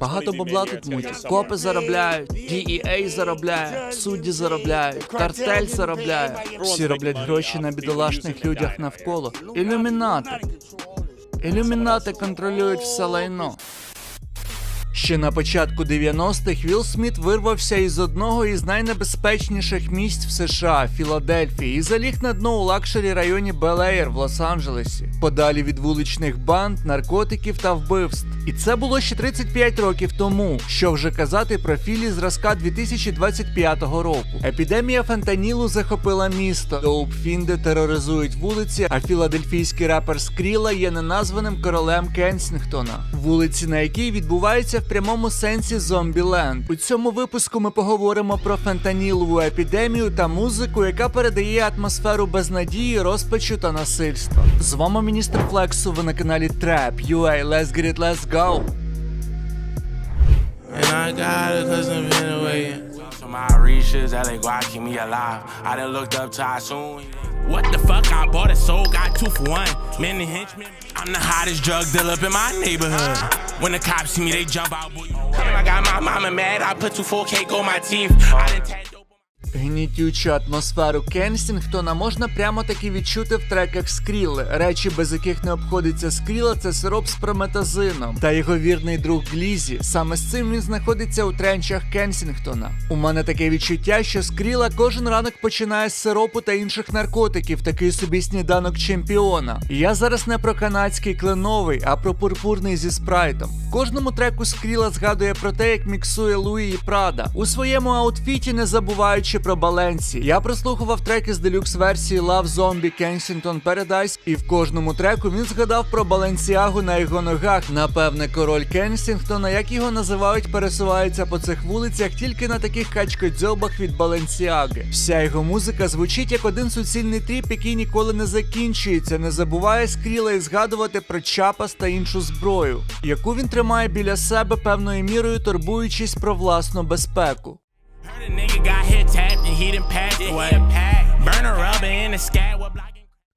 Багато бабла тут мутять. Копи заробляють, DEA заробляє, судді заробляють, картель заробляє. Всі роблять гроші на бідолашних людях навколо. Ілюмінати. Ілюмінати контролюють все лайно. Ще на початку 90-х Вілл Сміт вирвався із одного із найнебезпечніших місць в США Філадельфії і заліг на дно у лакшері районі Белеєр в Лос-Анджелесі, подалі від вуличних банд, наркотиків та вбивств. І це було ще 35 років тому. Що вже казати про філі зразка 2025 року. Епідемія фентанілу захопила місто. Доупфінди тероризують вулиці, а філадельфійський рапер Скріла є неназваним королем Кенсінгтона, вулиці на якій відбувається в прямому сенсі зомбіленд. У цьому випуску ми поговоримо про фентанілову епідемію та музику, яка передає атмосферу безнадії, розпачу та насильства. З вами міністр Флексу. Ви на каналі Trap UA. Let's get it, let's go! And I got it cause I'm in a way. So my reaches, LA guy keep me alive. I done looked up to I soon. What the fuck? I bought a soul, got two for one. Man Many henchmen. I'm the hottest drug dealer up in my neighborhood. When the cops see me, they jump out. Boy. I got my mama mad. I put two 4K on my teeth. I dope. Гнітючу атмосферу Кенсінгтона можна прямо таки відчути в треках Скріли. Речі, без яких не обходиться Скріла, це сироп з прометазином. Та його вірний друг Глізі. Саме з цим він знаходиться у тренчах Кенсінгтона. У мене таке відчуття, що Скріла кожен ранок починає з сиропу та інших наркотиків, такий собі сніданок чемпіона. Я зараз не про канадський кленовий, а про пурпурний зі спрайтом. В кожному треку Скріла згадує про те, як міксує Луї і Прада. У своєму аутфіті не забуваючи про Баленсі. Я прослухував треки з делюкс версії Love Zombie Kensington Paradise, і в кожному треку він згадав про Баленсіагу на його ногах. Напевне, король Кенсінгтона, як його називають, пересувається по цих вулицях тільки на таких качкодзьобах від Баленсіаги. Вся його музика звучить як один суцільний тріп, який ніколи не закінчується, не забуває скріла і згадувати про чапас та іншу зброю, яку він тримає біля себе певною мірою, турбуючись про власну безпеку. Heard a nigga got hit and he done packed away. a rubber in the sky with black.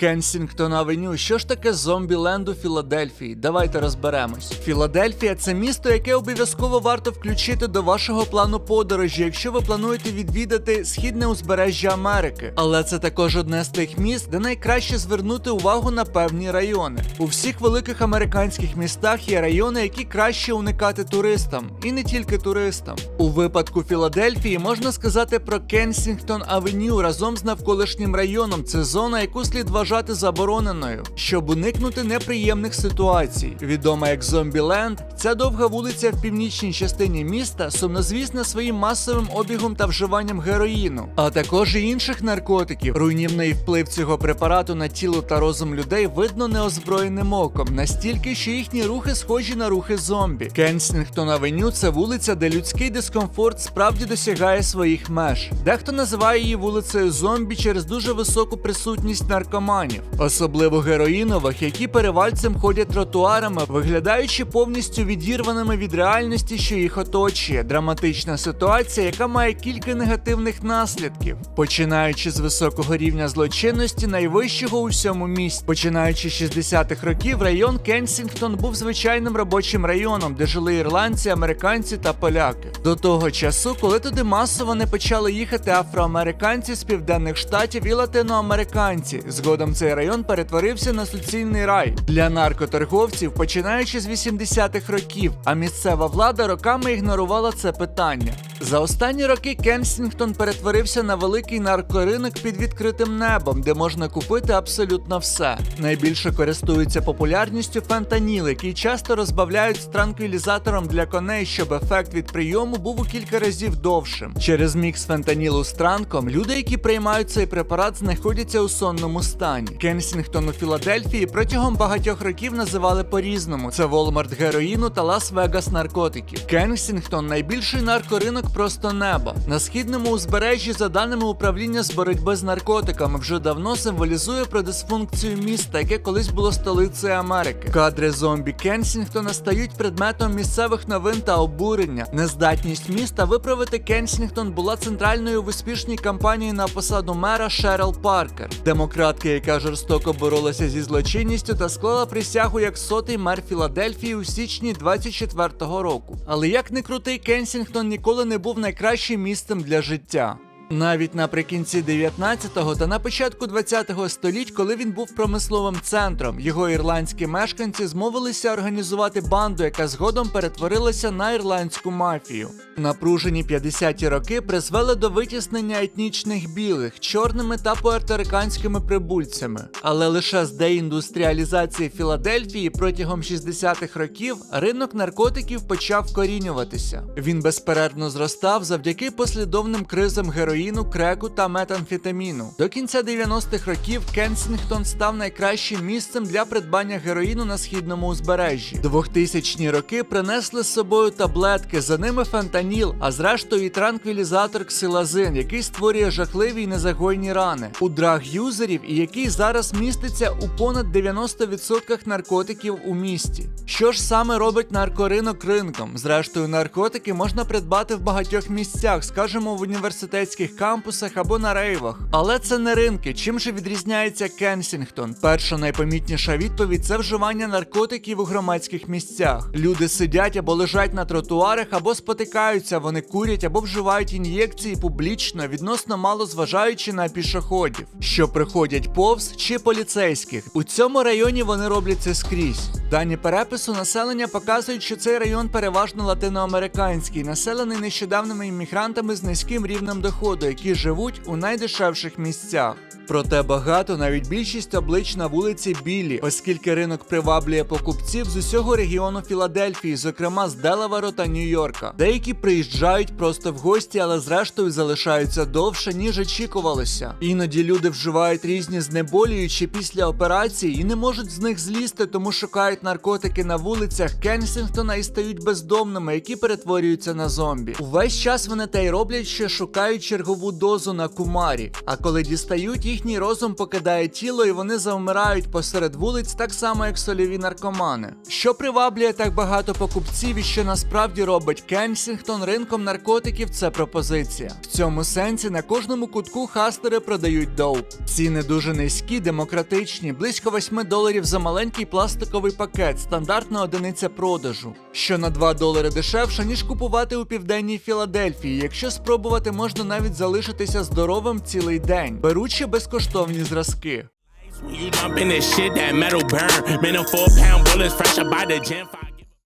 Кенсінгтон Авеню. Що ж таке зомбіленд у Філадельфії? Давайте розберемось. Філадельфія це місто, яке обов'язково варто включити до вашого плану подорожі, якщо ви плануєте відвідати східне узбережжя Америки. Але це також одне з тих міст, де найкраще звернути увагу на певні райони. У всіх великих американських містах є райони, які краще уникати туристам, і не тільки туристам. У випадку Філадельфії можна сказати про Кенсінгтон Авеню разом з навколишнім районом. Це зона, яку слід вважати забороненою, щоб уникнути неприємних ситуацій. Відома як Зомбіленд, ця довга вулиця в північній частині міста сумнозвісна своїм масовим обігом та вживанням героїну, а також і інших наркотиків. Руйнівний вплив цього препарату на тіло та розум людей видно неозброєним оком, настільки, що їхні рухи схожі на рухи зомбі. Кенсінгтон Авеню це вулиця, де людський дискомфорт справді досягає своїх меж. Дехто називає її вулицею зомбі через дуже високу присутність наркоманів, особливо героїнових, які перевальцем ходять тротуарами, виглядаючи повністю відірваними від реальності, що їх оточує. Драматична ситуація, яка має кілька негативних наслідків, починаючи з високого рівня злочинності, найвищого у всьому місті. Починаючи з 60-х років, район Кенсінгтон був звичайним робочим районом, де жили ірландці, американці та поляки. До того часу, коли туди масово не почали їхати афроамериканці з південних штатів і латиноамериканці. Згодом цей район перетворився на суцільний рай для наркоторговців, починаючи з 80-х років, а місцева влада роками ігнорувала це питання. За останні роки Кенсінгтон перетворився на великий наркоринок під відкритим небом, де можна купити абсолютно все. Найбільше користуються популярністю фентаніл, який часто розбавляють з транквілізатором для коней, щоб ефект від прийому був у кілька разів довшим. Через мікс фентанілу з транком люди, які приймають цей препарат, знаходяться у сонному стані. Кенсінгтон у Філадельфії протягом багатьох років називали по-різному: це Волмарт героїну та Лас-Вегас наркотиків. Кенсінгтон найбільший наркоринок просто небо. На східному узбережжі, за даними управління з боротьби з наркотиками, вже давно символізує про дисфункцію міста, яке колись було столицею Америки. Кадри зомбі Кенсінгтона стають предметом місцевих новин та обурення. Нездатність міста виправити Кенсінгтон була центральною в успішній кампанії на посаду мера Шерел Паркер, демократки, яка жорстоко боролася зі злочинністю та склала присягу як сотий мер Філадельфії у січні 24-го року. Але як не крутий, Кенсінгтон ніколи не був найкращим місцем для життя. Навіть наприкінці 19-го та на початку 20-го століть, коли він був промисловим центром, його ірландські мешканці змовилися організувати банду, яка згодом перетворилася на ірландську мафію. Напружені 50-ті роки призвели до витіснення етнічних білих чорними та пуерториканськими прибульцями. Але лише з деіндустріалізації Філадельфії протягом 60-х років ринок наркотиків почав вкорінюватися. Він безперервно зростав завдяки послідовним кризам героїну, креку та метамфетаміну. До кінця 90-х років Кенсінгтон став найкращим місцем для придбання героїну на східному узбережжі. 2000-ні роки принесли з собою таблетки, за ними фентаніл, а зрештою і транквілізатор ксилазин, який створює жахливі й незагойні рани у драг-юзерів і який зараз міститься у понад 90% наркотиків у місті. Що ж саме робить наркоринок ринком? Зрештою, наркотики можна придбати в багатьох місцях, скажімо, в університетських кампусах або на рейвах. Але це не ринки. Чим же відрізняється Кенсінгтон? Перша найпомітніша відповідь це вживання наркотиків у громадських місцях. Люди сидять або лежать на тротуарах, або спотикаються, вони курять або вживають ін'єкції публічно, відносно мало зважаючи на пішоходів, що приходять повз чи поліцейських. У цьому районі вони роблять це скрізь. Дані перепису населення показують, що цей район переважно латиноамериканський, населений нещодавними іммігрантами з низьким рівнем доходу, які живуть у найдешевших місцях. Проте багато, навіть більшість облич на вулиці білі, оскільки ринок приваблює покупців з усього регіону Філадельфії, зокрема з Делаверу та Нью-Йорка. Деякі приїжджають просто в гості, але зрештою залишаються довше, ніж очікувалося. Іноді люди вживають різні знеболюючі після операції і не можуть з них злізти, тому шукають наркотики на вулицях Кенсінгтона і стають бездомними, які перетворюються на зомбі. Увесь час вони те й роблять, що шукають чергову дозу на кумарі. А коли дістають, їхній розум покидає тіло і вони завмирають посеред вулиць, так само як сольові наркомани. Що приваблює так багато покупців і що насправді робить Кенсінгтон ринком наркотиків, це пропозиція. В цьому сенсі на кожному кутку хастери продають доуп. Ціни дуже низькі, демократичні, близько 8 доларів за маленький пластиковий пакет, стандартна одиниця продажу, що на 2 долари дешевше, ніж купувати у південній Філадельфії. Якщо спробувати, можна навіть залишитися здоровим цілий день, беручи безкоштовні зразки.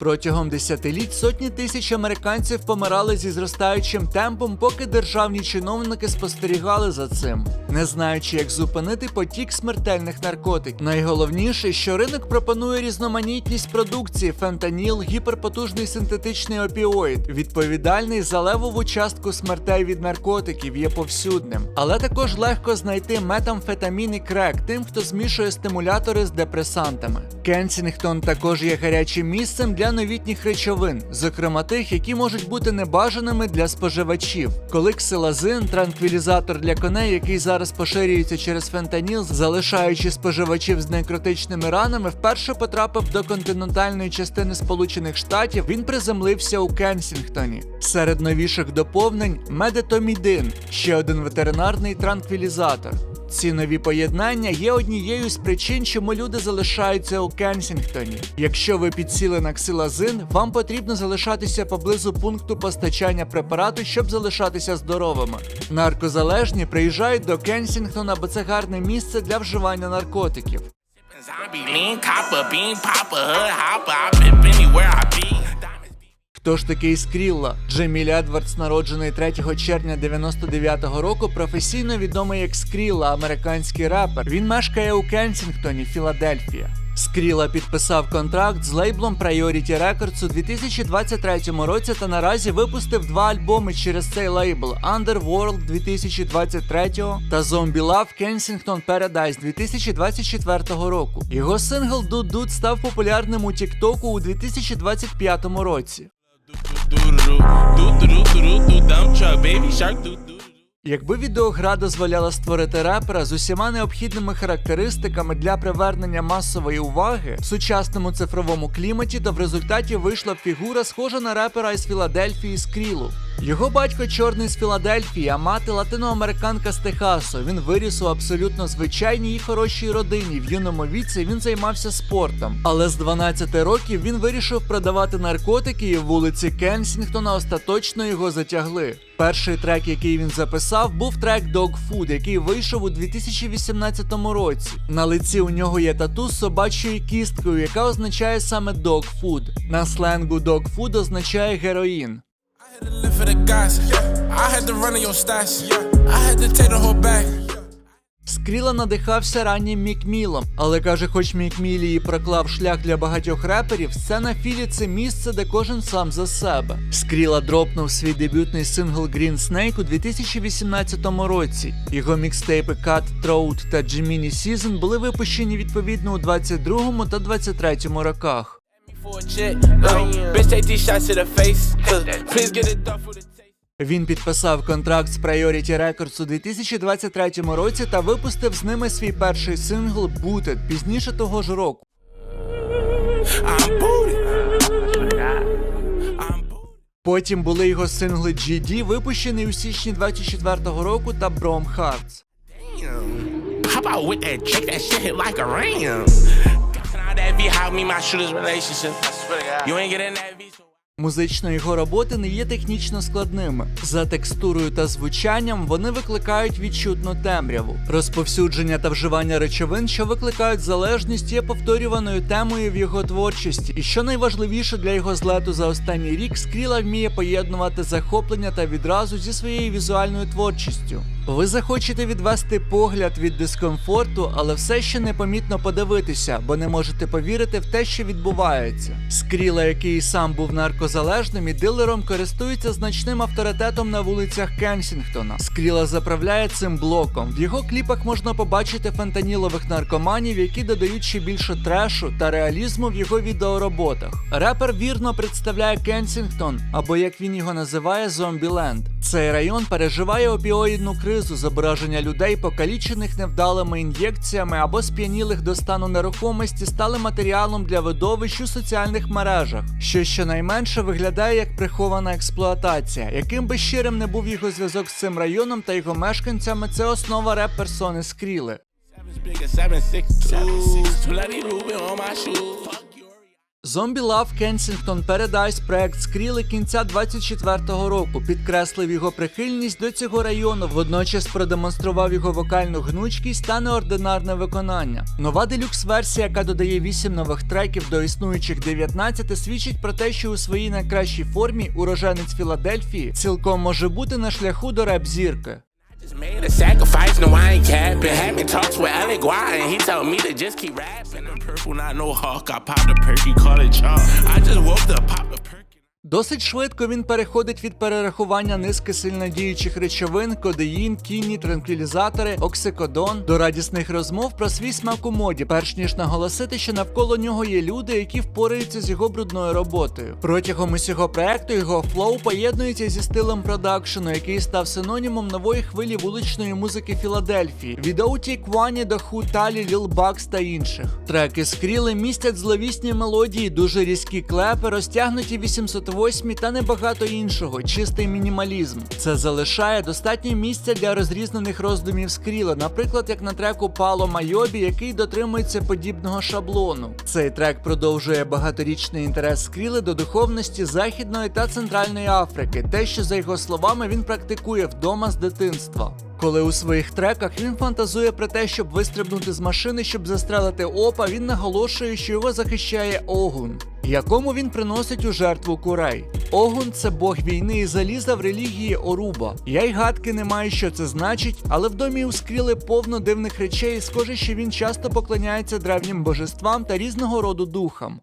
Протягом десятиліть сотні тисяч американців помирали зі зростаючим темпом, поки державні чиновники спостерігали за цим, не знаючи, як зупинити потік смертельних наркотиків. Найголовніше, що ринок пропонує різноманітність продукції: фентаніл, гіперпотужний синтетичний опіоїд, відповідальний за левову частку смертей від наркотиків, є повсюдним, але також легко знайти метамфетамін і крек тим, хто змішує стимулятори з депресантами. Кенсінгтон також є гарячим місцем для новітніх речовин, зокрема тих, які можуть бути небажаними для споживачів. Коли ксилазин, транквілізатор для коней, який зараз поширюється через фентаніл, залишаючи споживачів з некротичними ранами, вперше потрапив до континентальної частини Сполучених Штатів, він приземлився у Кенсінгтоні. Серед новіших доповнень медетомідин, ще один ветеринарний транквілізатор. Ці нові поєднання є однією з причин, чому люди залишаються у Кенсінгтоні. Якщо ви підсіли на ксилазин, вам потрібно залишатися поблизу пункту постачання препарату, щоб залишатися здоровими. Наркозалежні приїжджають до Кенсінгтона, бо це гарне місце для вживання наркотиків. Хто ж такий Скрілла? Джеміль Едвардс, народжений 3 червня 99-го року, професійно відомий як Скрілла, американський репер. Він мешкає у Кенсінгтоні, Філадельфія. Скріла підписав контракт з лейблом Priority Records у 2023 році та наразі випустив два альбоми через цей лейбл Underworld 2023 та Zombie Love Kensington Paradise 2024 року. Його сингл Дуд Дуд став популярним у Тіктоку у 2025 році. Якби відеогра дозволяла створити репера з усіма необхідними характеристиками для привернення масової уваги в сучасному цифровому кліматі, то в результаті вийшла б фігура, схожа на репера із Філадельфії Скрілу. Його батько чорний з Філадельфії, а мати латиноамериканка з Техасу. Він виріс у абсолютно звичайній і хорошій родині. В юному віці він займався спортом. Але з 12 років він вирішив продавати наркотики, і вулиці Кенсінгтона остаточно його затягли. Перший трек, який він записав, був трек Dog Food, який вийшов у 2018 році. На лиці у нього є тату з собачою кісткою, яка означає саме Dog Food. На сленгу Dog Food означає героїн. Live for the guys. I had to run in your stash. I had to take the whole bag. Скріла надихався раннім Мікмілом, але каже, хоч Мікмілі і проклав шлях для багатьох реперів, сцена Філі це місце, де кожен сам за себе. Скріла дропнув свій дебютний сингл Green Snake у 2018 році. Його мікстейпи Cut, Throat та Jiminy Season були випущені відповідно у 22 та 23 роках. Uh. Uh. Він підписав контракт з Priority Records у 2023 році та випустив з ними свій перший сингл Booted пізніше того ж року. Потім були його сингли GD, випущений у січні 24-го року, та Brom Hearts. Damn. How about with that chick? That shit hit like a ram. Now that V how me my shooters relationship. You ain't getting that V. So Музично його роботи не є технічно складними. За текстурою та звучанням вони викликають відчутну темряву. Розповсюдження та вживання речовин, що викликають залежність, є повторюваною темою в його творчості. І що найважливіше для його злету за останній рік, Скріла вміє поєднувати захоплення та відразу зі своєю візуальною творчістю. Ви захочете відвести погляд від дискомфорту, але все ще непомітно подивитися, бо не можете повірити в те, що відбувається. Скріла, який сам був наркозалежним і дилером, користується значним авторитетом на вулицях Кенсінгтона. Скріла заправляє цим блоком. В його кліпах можна побачити фентанілових наркоманів, які додають ще більше трешу та реалізму в його відеороботах. Репер вірно представляє Кенсінгтон, або як він його називає, Зомбіленд. Цей район переживає опіоїдну кризу, зображення людей, покалічених невдалими ін'єкціями або сп'янілих до стану нерухомості, стали матеріалом для видовищ у соціальних мережах, що щонайменше виглядає як прихована експлуатація. Яким би щирим не був його зв'язок з цим районом та його мешканцями, це основа реп-персони Скріли. Zombie Love Kensington Paradise проект Скріли кінця 24-го року підкреслив його прихильність до цього району, водночас продемонстрував його вокальну гнучкість та неординарне виконання. Нова делюкс-версія, яка додає 8 нових треків до існуючих 19, свідчить про те, що у своїй найкращій формі уроженець Філадельфії цілком може бути на шляху до реп-зірки. Made a sacrifice, no, I ain't capping. Me talks with Alec Guy, and he told me to just keep rapping. I'm purple, not no hawk. I popped a perky, call it chalk. I just woke up, popped a perky. Досить швидко він переходить від перерахування низки сильнодіючих речовин, кодеїн, кіні, транквілізатори, оксикодон до радісних розмов про свій смак у моді, перш ніж наголосити, що навколо нього є люди, які впораються з його брудною роботою. Протягом усього проекту його флоу поєднується зі стилем продакшену, який став синонімом нової хвилі вуличної музики Філадельфії від Оуті Квані до Ху Талі, Ліл Бакс та інших. Треки скріли містять зловісні мелодії, дуже різкі клепи, розтягнуті 808 та небагато іншого, чистий мінімалізм. Це залишає достатньо місця для розрізнених роздумів скріла, наприклад, як на треку Пало Майобі, який дотримується подібного шаблону. Цей трек продовжує багаторічний інтерес скріли до духовності Західної та Центральної Африки, те, що за його словами він практикує вдома з дитинства. Коли у своїх треках він фантазує про те, щоб вистрибнути з машини, щоб застрелити опа, він наголошує, що його захищає Огун, якому він приносить у жертву курей. Огун це бог війни і заліза в релігії Оруба. Я й гадки не маю, що це значить, але в домі у Скріли повно дивних речей, і схоже, що він часто поклоняється древнім божествам та різного роду духам.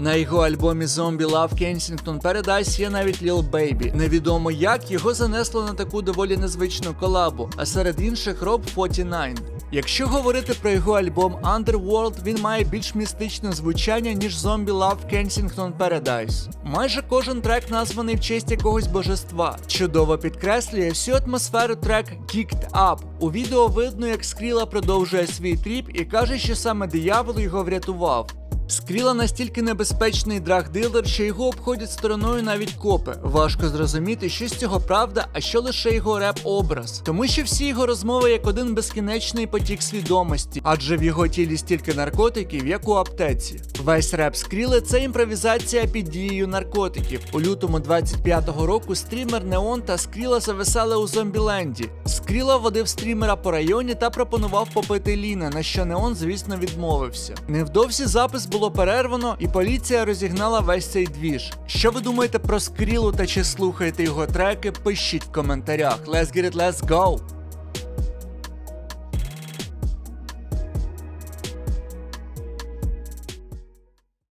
На його альбомі Zombie Love Kensington Paradise є навіть Lil Baby. Невідомо як його занесло на таку доволі незвичну колабу, а серед інших Роб 49. Якщо говорити про його альбом Underworld, він має більш містичне звучання, ніж Zombie Love Kensington Paradise. Майже кожен трек названий в честь якогось божества. Чудово підкреслює всю атмосферу трек Kicked Up. У відео видно, як Скріла продовжує свій тріп і каже, що саме диявол його врятував. Скріла настільки небезпечний драг-дилер, що його обходять стороною навіть копи. Важко зрозуміти, що з цього правда, а що лише його реп-образ. Тому що всі його розмови як один безкінечний потік свідомості, адже в його тілі стільки наркотиків, як у аптеці. Весь реп Скріли це імпровізація під дією наркотиків. У лютому 25-го року стрімер Неон та Скріла зависали у Зомбіленді. Скріла водив стрімера по районі та пропонував попити Ліна, на що Неон, звісно, відмовився. Невдовзі запис було перервано, і поліція розігнала весь цей двіж. Що ви думаєте про Скрілу та чи слухаєте його треки? Пишіть в коментарях. Let's get it, let's go!